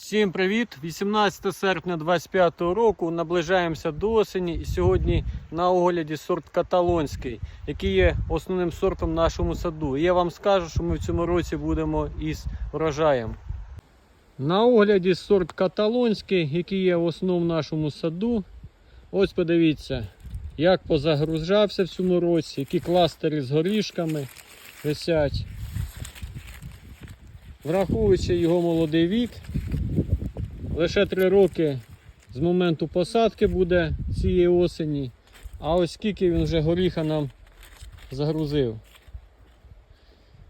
Всім привіт! 18 серпня 2025 року наближаємося до осені і сьогодні на огляді сорт каталонський, який є основним сортом в нашому саду. І я вам скажу, що ми в цьому році будемо із врожаєм. На огляді сорт каталонський, який є в основному в нашому саду. Ось подивіться, як позагружався в цьому році, які кластери з горішками висять. Враховуючи його молодий вік, лише 3 роки з моменту посадки буде цієї осені. А ось скільки він вже горіха нам загрузив.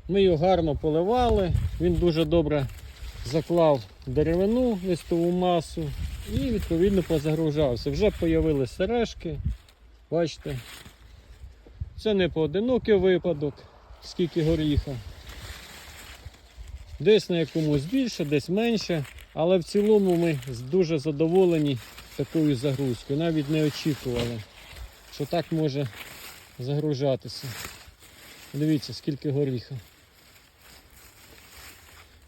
Ми його гарно поливали, він дуже добре заклав деревину, листову масу і відповідно позагружався. Вже з'явилися сережки. Бачите, це не поодинокий випадок, скільки горіха. Десь на якомусь більше, десь менше. Але в цілому ми дуже задоволені такою загрузкою. Навіть не очікували, що так може загружатися. Дивіться, скільки горіха.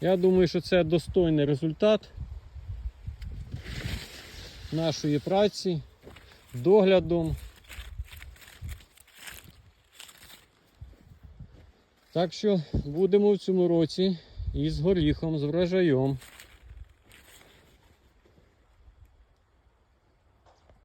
Я думаю, що це достойний результат нашої праці, доглядом. Так що будемо в цьому році із горіхом, з врожаєм.